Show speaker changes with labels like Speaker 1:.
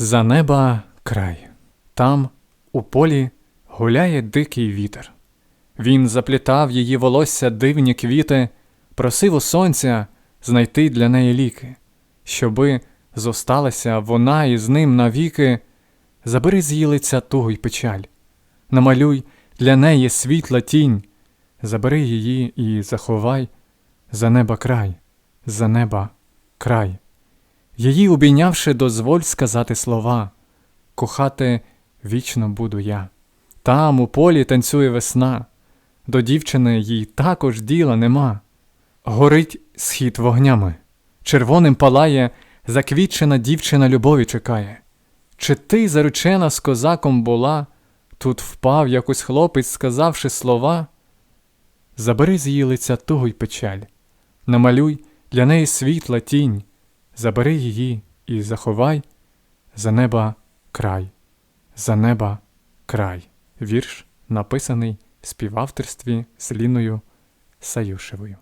Speaker 1: За неба край. Там, у полі, гуляє дикий вітер. Він заплітав її волосся дивні квіти, просив у сонця знайти для неї ліки, щоби зосталася вона із ним навіки. Забери з її лиця тугу й печаль, намалюй для неї світла тінь, забери її і заховай за неба край, за неба край. Її обійнявши, дозволь сказати слова, кохати вічно буду я. Там у полі танцює весна, до дівчини їй також діла нема. Горить схід вогнями, червоним палає, заквітчена дівчина любові чекає. Чи ти, заручена з козаком була, тут впав якось хлопець, сказавши слова? Забери з її лиця тугу й печаль, намалюй для неї світла тінь, забери її і заховай за неба край, за неба край. Вірш написаний в співавторстві з Ліною Саюшевою.